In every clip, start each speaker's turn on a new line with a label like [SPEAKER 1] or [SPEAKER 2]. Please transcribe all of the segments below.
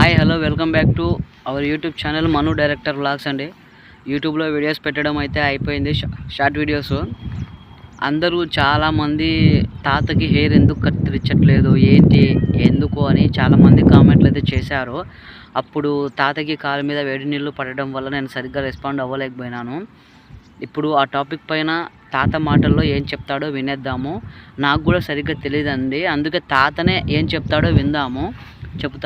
[SPEAKER 1] Hi hello welcome back to our YouTube channel Manu director vlogs అండి. యూట్యూబ్లో videos పెట్టడం అయితే అయిపోయింది షా- షార్ట్ వీడియోస్. అందరూ చాలామంది తాతకి హెయిర్ ఎందుకు కత్తిరించట్లేదు ఏంటి ఎందుకు అని చాలామంది కామెంట్లు అయితే చేశారు. అప్పుడు తాతకి కాలు మీద వేడి నీళ్ళు పడడం వల్ల నేను సరిగ్గా రెస్పాండ్ అవ్వలేకపోయినాను. ఇప్పుడు ఆ టాపిక్ పైన తాత మాటల్లో ఏం చెప్తాడో వినేద్దాము. నాకు కూడా సరిగ్గా తెలియదండి అందుకే తాతనే ఏం చెప్తాడో విందాము. చెప్పు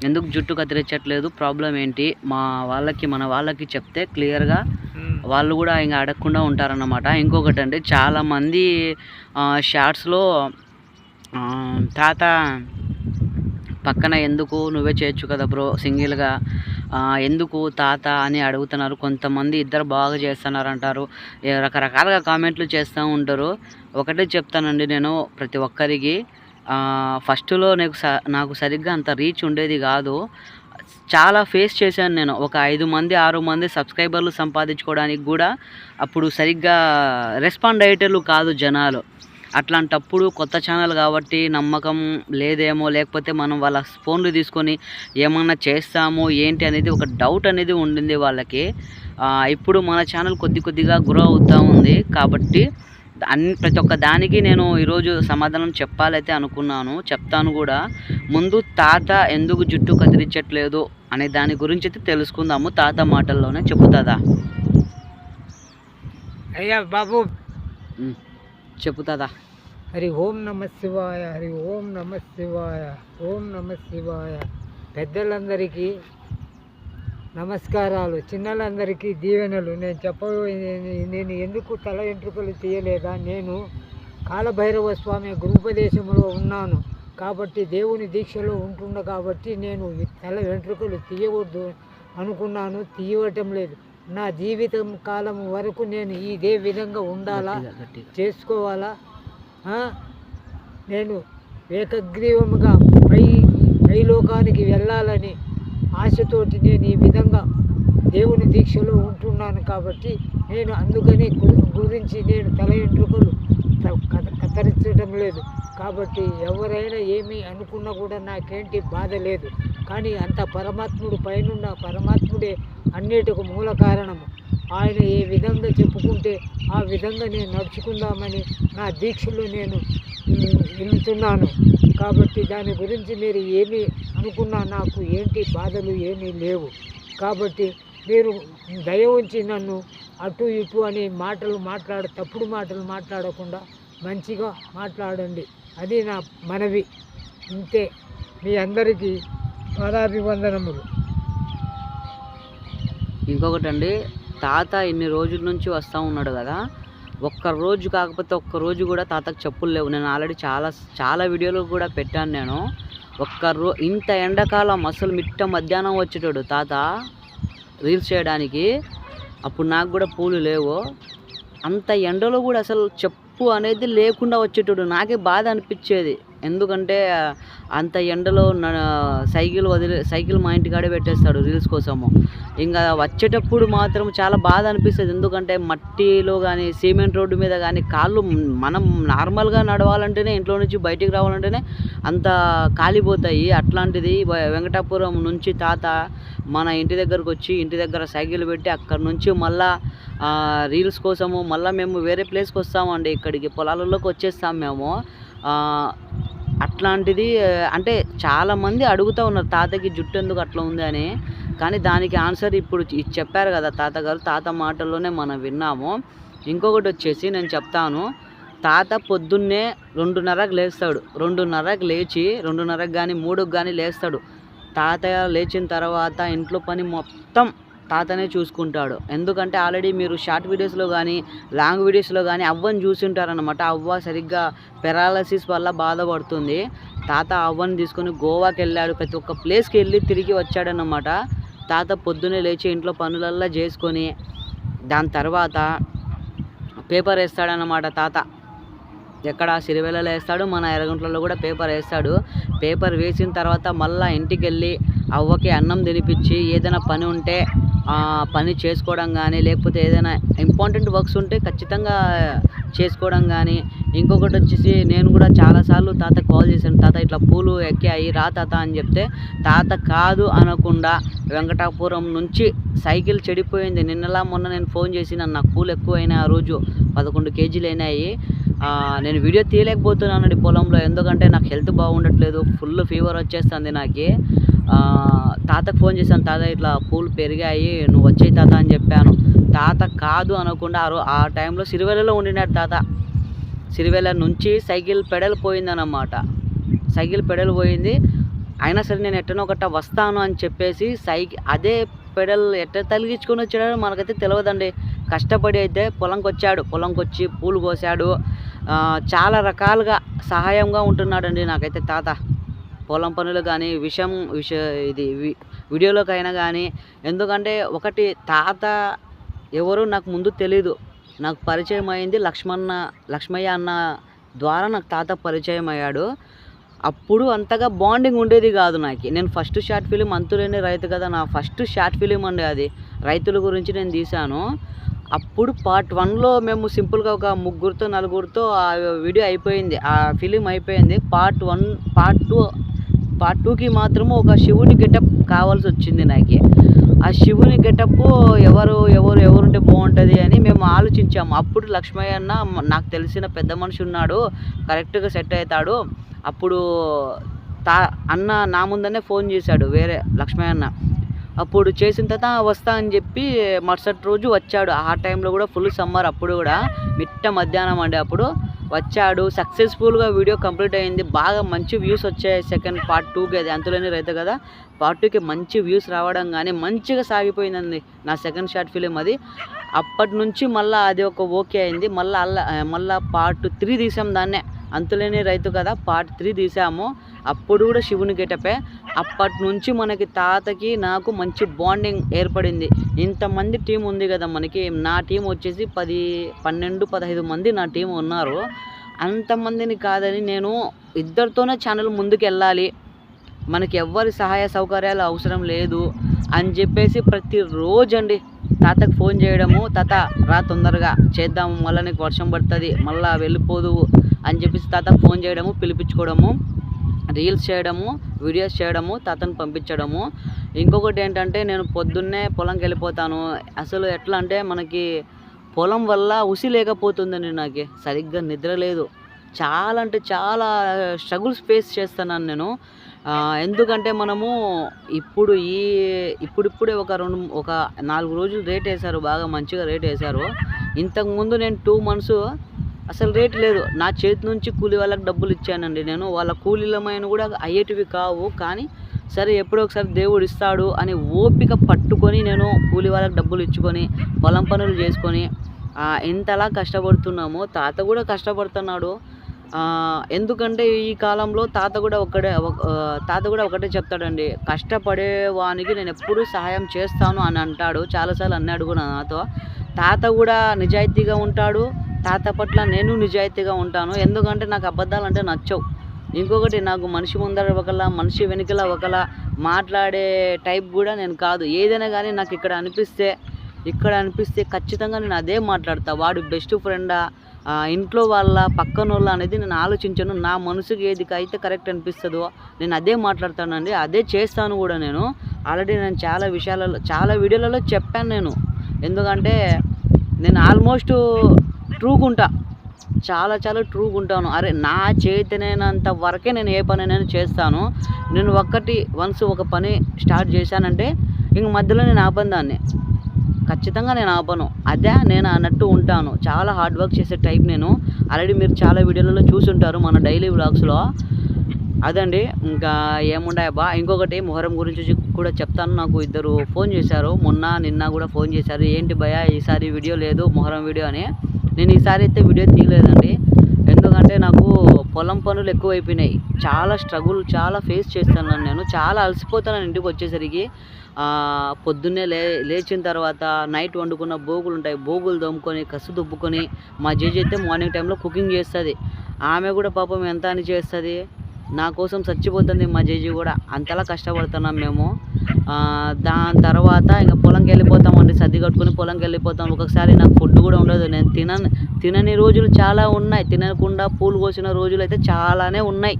[SPEAKER 1] ఎందుకు జుట్టు కత్తిరించట్లేదు ప్రాబ్లం ఏంటి? మా వాళ్ళకి మన వాళ్ళకి చెప్తే క్లియర్గా వాళ్ళు కూడా ఇంకా అడగకుండా ఉంటారన్నమాట. ఇంకొకటి అండి చాలామంది షార్ట్స్లో తాత పక్కన ఎందుకు నువ్వే చేయొచ్చు కదా బ్రో సింగిల్గా? ఎందుకు తాత అని అడుగుతున్నారు. కొంతమంది ఇద్దరు బాగా చేస్తున్నారు అంటారు రకరకాలుగా కామెంట్లు చేస్తూ ఉంటారు. ఒకటే చెప్తానండి నేను ప్రతి ఒక్కరికి. ఫస్ట్లో నాకు స నాకు సరిగ్గా అంత రీచ్ ఉండేది కాదు. చాలా ఫేస్ చేశాను నేను. ఒక ఐదు మంది ఆరు మంది సబ్స్క్రైబర్లు సంపాదించుకోవడానికి కూడా అప్పుడు సరిగ్గా రెస్పాండ్ అయ్యేటోళ్ళు కాదు జనాలు. అట్లాంటప్పుడు కొత్త ఛానల్ కాబట్టి నమ్మకం లేదేమో లేకపోతే మనం వాళ్ళ ఫోన్లు తీసుకొని ఏమన్నా చేస్తామో ఏంటి అనేది ఒక డౌట్ అనేది ఉండింది వాళ్ళకి. ఇప్పుడు మన ఛానల్ కొద్ది కొద్దిగా గ్రో అవుతూ ఉంది కాబట్టి అన్ని ప్రతి ఒక్క దానికి నేను ఈరోజు సమాధానం చెప్పాలైతే అనుకున్నాను చెప్తాను కూడా. ముందు తాత ఎందుకు జుట్టు కదిలించట్లేదు అనే దాని గురించి అయితే తెలుసుకుందాము తాత మాటల్లోనే చెప్పు తాత.
[SPEAKER 2] అయ్యా బాబు.
[SPEAKER 1] ఉమ్, చెప్పు తాత.
[SPEAKER 2] హరి ఓం నమ శివాయ హరి ఓం నమ శివాయ ఓం నమ శివాయ. పెద్దలందరికీ నమస్కారాలు. చిన్నలందరికీ దీవెనలు. నేను చెప్పబోయే నేను ఎందుకు తల వెంట్రుకలు తీయలేదా? నేను కాలభైరవ స్వామి గురుపదేశంలో ఉన్నాను కాబట్టి దేవుని దీక్షలో ఉంటున్న కాబట్టి నేను తల వెంట్రుకలు తీయవద్దు అనుకున్నాను. తీయవటం లేదు. నా జీవితం కాలం వరకు నేను ఇదే విధంగా ఉండాలా. చేసుకోవాలా? నేను ఏకగ్రీవముగా పై పైలోకానికి వెళ్ళాలని ఆశతోటి నేను ఈ విధంగా దేవుని దీక్షలో ఉంటున్నాను కాబట్టి నేను అందుకని గు- గురించి నేను తల ఎంట్రుకలు త- కత- కత్తిరించడం లేదు. కాబట్టి ఎవరైనా ఏమి అనుకున్నా కూడా నాకేంటి బాధ లేదు. కానీ అంత పరమాత్ముడు పైనున్న పరమాత్ముడే అన్నిటికు మూల కారణము. ఆయన ఏ విధంగా చెప్పుకుంటే ఆ విధంగా నేను నడుచుకుందామని నా దీక్షలో నేను ఉమ్, వెళ్తున్నాను కాబట్టి దాని గురించి మీరు ఏమి అనుకున్నా నాకు ఏంటి బాధలు ఏమీ లేవు. కాబట్టి మీరు దయ ఉంచి నన్ను అటు ఇటు అనే మాటలు మాట్లాడ తప్పుడు మాటలు మాట్లాడకుండా మంచిగా మాట్లాడండి. అది నా మనవి. ఇంతే. మీ అందరికీ పాదాభివందనములు.
[SPEAKER 1] ఇంకొకటి అండి తాత ఇన్ని రోజుల నుంచి వస్తూ ఉన్నాడు కదా. ఒక్క రోజు కాకపోతే ఒక్క రోజు కూడా తాతకు చెప్పులు లేవు. నేను ఆల్రెడీ చాలా చాలా వీడియోలు కూడా పెట్టాను నేను. ఒక్క రో ఇంత ఎండాకాలం అసలు మిట్ట మధ్యాహ్నం వచ్చేటాడు. తాత రీల్స్ చేయడానికి. అప్పుడు నాకు కూడా పూలు లేవు. అంత ఎండలో కూడా అసలు చెప్పు అనేది లేకుండా వచ్చేటోడు. నాకే బాధ అనిపించేది. ఎందుకంటే అంత ఎండలో సైకిల్ వదిలే సైకిల్ మా ఇంటికాడే పెట్టేస్తాడు రీల్స్ కోసము. ఇంకా వచ్చేటప్పుడు మాత్రం చాలా బాధ అనిపిస్తుంది. ఎందుకంటే మట్టిలో కానీ సిమెంట్ రోడ్డు మీద కానీ కాళ్ళు మనం నార్మల్గా నడవాలంటేనే ఇంట్లో నుంచి బయటికి రావాలంటేనే అంత కాలిపోతాయి. అట్లాంటిది వెంకటాపురం నుంచి తాత మన ఇంటి దగ్గరకు వచ్చి ఇంటి దగ్గర సైకిల్ పెట్టి అక్కడ నుంచి మళ్ళా రీల్స్ కోసము మళ్ళీ మేము వేరే ప్లేస్కి వస్తామండి ఇక్కడికి పొలాలలోకి వచ్చేస్తాం మేము. అట్లాంటిది అంటే చాలామంది అడుగుతూ ఉన్నారు తాతకి జుట్టు ఎందుకు అట్లా ఉంది? అని. కానీ దానికి ఆన్సర్ ఇప్పుడు చెప్పారు కదా తాతగారు తాత మాటల్లోనే మనం విన్నాము. ఇంకొకటి వచ్చేసి నేను చెప్తాను. తాత పొద్దున్నే రెండున్నరకు లేస్తాడు. రెండున్నరకు లేచి రెండున్నరకు కానీ మూడుకు కానీ లేస్తాడు. తాతయ్య లేచిన తర్వాత ఇంట్లో పని మొత్తం తాతనే చూసుకుంటాడు. ఎందుకంటే ఆల్రెడీ మీరు షార్ట్ వీడియోస్లో కానీ లాంగ్ వీడియోస్లో కానీ అవ్వని చూసి ఉంటారనమాట అవ్వ సరిగ్గా పెరాలసిస్ వల్ల బాధపడుతుంది. తాత అవ్వని తీసుకొని గోవాకి వెళ్ళాడు ప్రతి ఒక్క ప్లేస్కి వెళ్ళి తిరిగి వచ్చాడనమాట తాత పొద్దున్నే లేచి ఇంట్లో పనులల్లా చేసుకొని దాని తర్వాత పేపర్ వేస్తాడనమాట తాత. ఎక్కడ సిరివెల్లలో వేస్తాడు మన ఎర్రగుంట్లలో కూడా పేపర్ వేస్తాడు. పేపర్ వేసిన తర్వాత మళ్ళీ ఇంటికి వెళ్ళి అవ్వకి అన్నం తినిపించి ఏదైనా పని ఉంటే పని చేసుకోవడం కానీ లేకపోతే ఏదైనా ఇంపార్టెంట్ వర్క్స్ ఉంటే ఖచ్చితంగా చేసుకోవడం కానీ ఇంకొకటి వచ్చేసి నేను కూడా చాలాసార్లు తాత కాల్ చేశాను తాత ఇట్లా పూలు ఎక్కాయి రా తాత అని చెప్తే తాత కాదు అనకుండా వెంకటాపురం నుంచి సైకిల్ చెడిపోయింది. నిన్నలా మొన్న నేను ఫోన్ చేసి నన్ను నాకు పూలు ఎక్కువైనాయి ఆ రోజు పదకొండు కేజీలు అయినాయి. నేను వీడియో తీయలేకపోతున్నానండి పొలంలో ఎందుకంటే నాకు హెల్త్ బాగుండట్లేదు ఫుల్ ఫీవర్ వచ్చేస్తుంది నాకు. తాతకు ఫోన్ చేశాను తాత ఇట్లా పూలు పెరిగాయి నువ్వు వచ్చే తాత అని చెప్పాను. తాత కాదు అనకుండా ఆ టైంలో సిరివెల్లలో ఉండినాడు తాత. సిరివెల్ల నుంచి సైకిల్ పెడల్ పోయిందన్నమాట. సైకిల్ పెడల్ పోయింది. అయినా సరే నేను ఎట్టనో ఒకట వస్తాను అని చెప్పేసి సైకిల్ అదే పెడల్ ఎట్ట తలిగించుకొని వచ్చాడో మనకైతే తెలియదండి కష్టపడి అయితే పొలంకి వచ్చాడు పొలంకి వచ్చి పూలు కోసాడు. చాలా రకాలుగా సహాయంగా ఉంటున్నాడండి నాకైతే తాత. పొలం పనులు కానీ విషయం విష ఇది వీడియోలోకైనా కానీ ఎందుకంటే ఒకటి తాత ఎవరు నాకు ముందు తెలీదు. నాకు పరిచయం అయింది లక్ష్మణ లక్ష్మయ్య అన్న ద్వారా నాకు తాత పరిచయం అయ్యాడు. అప్పుడు అంతగా బాండింగ్ ఉండేది కాదు నాకు. నేను ఫస్ట్ షార్ట్ ఫిలిం అంతులేని రైతు కదా నా ఫస్ట్ షార్ట్ ఫిలిం అండి అది. రైతుల గురించి నేను తీశాను. అప్పుడు పార్ట్ వన్లో మేము సింపుల్గా ఒక ముగ్గురితో నలుగురితో ఆ వీడియో అయిపోయింది. ఆ ఫిలిం అయిపోయింది. Part one part two part టూకి మాత్రము ఒక శివుని గెటప్ కావాల్సి వచ్చింది నాకు. ఆ శివుని గెటప్ ఎవరు ఎవరు ఎవరుంటే బాగుంటుంది అని మేము ఆలోచించాము. అప్పుడు లక్ష్మయ్య అన్న నాకు తెలిసిన పెద్ద మనిషి ఉన్నాడు. కరెక్ట్గా సెట్ అవుతాడు. అప్పుడు తా అన్న నా ముందనే ఫోన్ చేశాడు వేరే లక్ష్మయ్య అన్న. అప్పుడు చేసిన తర్వాత వస్తా అని చెప్పి మరుసటి రోజు వచ్చాడు. ఆ టైంలో కూడా ఫుల్ సమ్మర్ అప్పుడు కూడా. మిట్ట మధ్యాహ్నం అండి అప్పుడు. వచ్చాడు. సక్సెస్ఫుల్గా వీడియో కంప్లీట్ అయింది. బాగా మంచి వ్యూస్ వచ్చాయి సెకండ్ పార్ట్ టూకి. అది అంతలోనే రైతు కదా. పార్ట్ టూకి మంచి వ్యూస్ రావడం కానీ మంచిగా సాగిపోయిందండి నా సెకండ్ షార్ట్ ఫిలిం అది. అప్పటి నుంచి మళ్ళీ అది ఒక ఓకే అయింది. మళ్ళీ అల్ల మళ్ళీ పార్ట్ త్రీ తీసాం దాన్నే. అంతులేని రైతు కదా పార్ట్ త్రీ తీసాము. అప్పుడు కూడా శివుని గెటపే. అప్పటి నుంచి మనకి తాతకి నాకు మంచి బాండింగ్ ఏర్పడింది. ఇంతమంది టీం ఉంది కదా మనకి. నా టీం వచ్చేసి పది పన్నెండు పదహైదు మంది నా టీం ఉన్నారు. అంతమందిని కాదని నేను ఇద్దరితోనే ఛానల్ ముందుకు వెళ్ళాలి మనకి ఎవ్వరి సహాయ సౌకర్యాలు అవసరం లేదు అని చెప్పేసి ప్రతిరోజు అండి తాతకు ఫోన్ చేయడము. తాత రా తొందరగా చేద్దాము. మళ్ళీ నీకు వర్షం పడుతుంది. మళ్ళీ వెళ్ళిపోదు అని చెప్పేసి తాత ఫోన్ చేయడము పిలిపించుకోవడము. రీల్స్ చేయడము వీడియోస్ చేయడము తాతను పంపించడము. ఇంకొకటి ఏంటంటే నేను పొద్దున్నే పొలంకి వెళ్ళిపోతాను. అసలు ఎట్లా అంటే మనకి పొలం వల్ల ఉసి లేకపోతుందండి నాకు. సరిగ్గా నిద్ర లేదు. చాలా అంటే చాలా స్ట్రగుల్స్ ఫేస్ చేస్తున్నాను నేను. ఎందుకంటే మనము ఇప్పుడు ఈ ఇప్పుడిప్పుడే ఒక రెండు ఒక నాలుగు రోజులు రేట్ వేశారు బాగా మంచిగా రేట్ వేశారు. ఇంతకుముందు నేను టూ మంత్స్ అసలు రేట్ లేదు. నా చేతి నుంచి కూలి వాళ్ళకి డబ్బులు ఇచ్చానండి నేను. వాళ్ళ కూలీలమైన కూడా అయ్యేటివి కావు. కానీ సరే ఎప్పుడో ఒకసారి దేవుడు ఇస్తాడు అని ఓపిక పట్టుకొని నేను కూలి వాళ్ళకి డబ్బులు ఇచ్చుకొని పొలం పనులు చేసుకొని ఎంతలా కష్టపడుతున్నామో తాత కూడా కష్టపడుతున్నాడు. ఎందుకంటే ఈ కాలంలో తాత కూడా ఒకటే ఒక- తాత కూడా ఒకటే చెప్తాడండి. కష్టపడే వానికి నేను ఎప్పుడూ సహాయం చేస్తాను అని అంటాడు. చాలాసార్లు అన్నాడు కూడా నాతో. తాత కూడా నిజాయితీగా ఉంటాడు. తాత పట్ల నేను నిజాయితీగా ఉంటాను. ఎందుకంటే నాకు అబద్ధాలు అంటే నచ్చవు. ఇంకొకటి నాకు మనిషి ముందర ఒకలా మనిషి వెనుకల ఒకలా మాట్లాడే టైప్ కూడా నేను కాదు. ఏదైనా కానీ నాకు ఇక్కడ అనిపిస్తే ఇక్కడ అనిపిస్తే ఖచ్చితంగా నేను అదే మాట్లాడతా. వాడు బెస్ట్ ఫ్రెండా ఇంట్లో వాళ్ళ పక్కన వాళ్ళ అనేది నేను ఆలోచించను. నా మనసుకి ఏది అయితే కరెక్ట్ అనిపిస్తుందో నేను అదే మాట్లాడతానండి. అదే చేస్తాను కూడా నేను. ఆల్రెడీ నేను చాలా విషయాలలో చాలా వీడియోలలో చెప్పాను నేను. ఎందుకంటే నేను ఆల్మోస్ట్ ట్రూగుంటా చాలా చాలా ట్రూగా ఉంటాను అరే నా చేతనైనంత వరకే నేను ఏ పని నేను చేస్తాను. నేను ఒక్కటి వన్స్ ఒక పని స్టార్ట్ చేశానంటే ఇంక మధ్యలో నేను ఆపను దాన్ని. ఖచ్చితంగా నేను ఆపను. అదే నేను అన్నట్టు ఉంటాను. చాలా హార్డ్ వర్క్ చేసే టైప్ నేను. ఆల్రెడీ మీరు చాలా వీడియోలలో చూసుంటారు మన డైలీ వ్లాగ్స్లో అదండి. ఇంకా ఏముండాయబ్బా ఇంకొకటి మొహరం గురించి కూడా చెప్తాను. నాకు ఇద్దరు ఫోన్ చేశారు. మొన్న నిన్న కూడా ఫోన్ చేశారు. ఏంటి భయ ఈసారి వీడియో లేదు మొహరం వీడియో అని. నేను ఈసారి అయితే వీడియో తీయలేదండి. ఎందుకంటే నాకు పొలం పనులు ఎక్కువైపోయినాయి. చాలా స్ట్రగుల్ చాలా ఫేస్ చేస్తున్నాను నేను. చాలా అలసిపోతాను ఇంటికి వచ్చేసరికి. పొద్దున్నే లే లేచిన తర్వాత నైట్ వండుకున్న బోగులు ఉంటాయి. బోగులు దొమ్ముకొని కసు దుబ్బుకొని మా జేజీ అయితే మార్నింగ్ టైంలో కుకింగ్ చేస్తుంది. ఆమె కూడా పాపం ఎంత అని చేస్తుంది? నా కోసం చచ్చిపోతుంది మా జేజీ కూడా. అంతలా కష్టపడుతున్నాం మేము. దాని తర్వాత ఇంకా పొలంకి వెళ్ళిపోతామండి సర్ది కట్టుకుని పొలంకి వెళ్ళిపోతాం ఒక్కొక్కసారి నాకు ఫుడ్ కూడా ఉండదు. నేను తినని తినని రోజులు చాలా ఉన్నాయి. తినకుండా పూలు కోసిన రోజులు అయితే చాలానే ఉన్నాయి.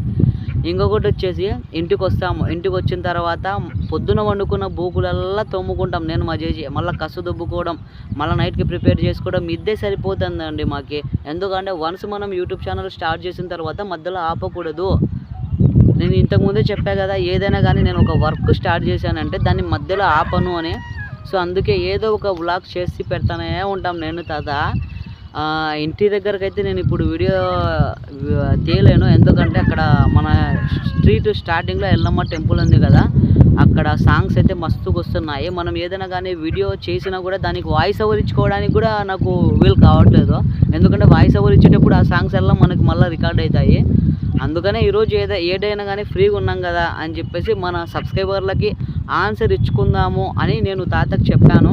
[SPEAKER 1] ఇంకొకటి వచ్చేసి ఇంటికి వస్తాము ఇంటికి వచ్చిన తర్వాత పొద్దున వండుకున్న బూకులల్లా తోముకుంటాం. నేను మా చేసి మళ్ళీ కసు దుబ్బుకోవడం మళ్ళీ నైట్కి ప్రిపేర్ చేసుకోవడం ఇద్దే సరిపోతుందండి మాకి. ఎందుకంటే వన్స్ మనం యూట్యూబ్ ఛానల్ స్టార్ట్ చేసిన తర్వాత మధ్యలో ఆపకూడదు. నేను ఇంతకుముందే చెప్పా కదా ఏదైనా కానీ నేను ఒక వర్క్ స్టార్ట్ చేశానంటే దాన్ని మధ్యలో ఆపను అని. సో అందుకే ఏదో ఒక వ్లాగ్ చేసి పెడతానే ఉంటాం నేను తాత. ఇంటి దగ్గరకు అయితే నేను ఇప్పుడు వీడియో తీయలేను. ఎందుకంటే అక్కడ మన స్ట్రీట్ స్టార్టింగ్లో ఎల్లమ్మ టెంపుల్ ఉంది కదా అక్కడ సాంగ్స్ అయితే మస్తుగా వస్తున్నాయి మనం ఏదైనా కానీ వీడియో చేసినా కూడా దానికి వాయిస్ ఓవర్ ఇచ్చుకోవడానికి కూడా నాకు వీలు కావట్లేదు. ఎందుకంటే వాయిస్ ఓవర్ ఇచ్చేటప్పుడు ఆ సాంగ్స్ ఎలా మనకు మళ్ళీ రికార్డ్ అవుతాయి అందుకనే ఈరోజు ఏదో ఏదైనా కానీ ఫ్రీగా ఉన్నాం కదా అని చెప్పేసి మన సబ్స్క్రైబర్లకి ఆన్సర్ ఇచ్చుకుందాము అని నేను తాతకు చెప్పాను.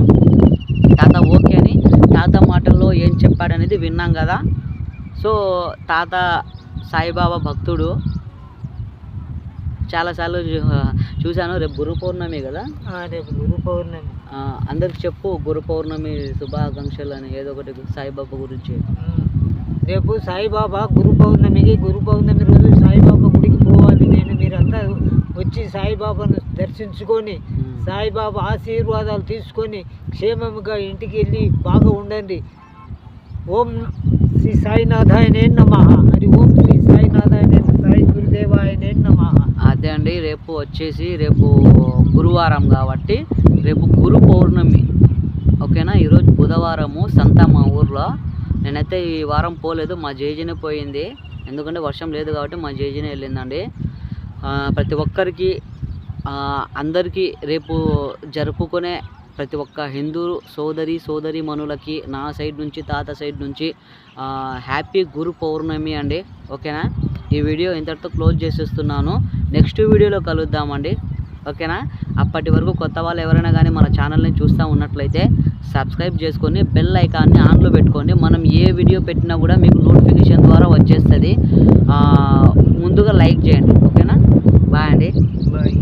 [SPEAKER 1] తాత ఓకే అని తాత మాటల్లో ఏం చెప్పాడనేది విన్నాం కదా. సో తాత సాయిబాబా భక్తుడు. చాలాసార్లు చూశాను. రేపు గురు పౌర్ణమి కదా?
[SPEAKER 2] రేపు గురు పౌర్ణమి.
[SPEAKER 1] అందరికి చెప్పు గురు పౌర్ణమి శుభాకాంక్షలు అని ఏదో ఒకటి సాయిబాబా గురించి.
[SPEAKER 2] రేపు సాయిబాబా గురు పౌర్ణమికి గురు పౌర్ణమి రోజు సాయిబాబా గుడికి పోవాలి. నేను మీరంతా వచ్చి సాయిబాబాను దర్శించుకొని. సాయిబాబా ఆశీర్వాదాలు తీసుకొని క్షేమముగా ఇంటికి వెళ్ళి బాగా ఉండండి. ఓం శ్రీ సాయినాథాయ నేను నమ హరి ఓం శ్రీ సాయినాథాయ నేను సాయి గురుదేవాయ నేను నమ
[SPEAKER 1] అదే అండి రేపు వచ్చేసి రేపు గురువారం కాబట్టి రేపు గురు పౌర్ణమి. ఓకేనా? ఈరోజు బుధవారము సంత మా ఊర్లో. నేనైతే ఈ వారం పోలేదు. మా జేజీనే పోయింది. ఎందుకంటే వర్షం లేదు కాబట్టి మా జేజీనే వెళ్ళిందండి. ప్రతి ఒక్కరికి అందరికీ రేపు జరుపుకునే ప్రతి ఒక్క హిందూ సోదరి సోదరి మనులకి నా సైడ్ నుంచి తాత సైడ్ నుంచి హ్యాపీ గురు పౌర్ణమి అండి. ఓకేనా? ఈ వీడియో ఇంతటితో క్లోజ్ చేసేస్తున్నాను. నెక్స్ట్ వీడియోలో కలుద్దామండి. ఓకేనా? అప్పటి వరకు కొత్త వాళ్ళు ఎవరైనా కానీ మన ఛానల్ని చూస్తూ ఉన్నట్లయితే సబ్స్క్రైబ్ చేసుకొని బెల్ ఐకాన్ని ఆన్లో పెట్టుకోండి. మనం ఏ వీడియో పెట్టినా కూడా మీకు నోటిఫికేషన్ ద్వారా వచ్చేస్తుంది. ముందుగా లైక్ చేయండి. ఓకేనా? బాయ్ అండి. బాయ్.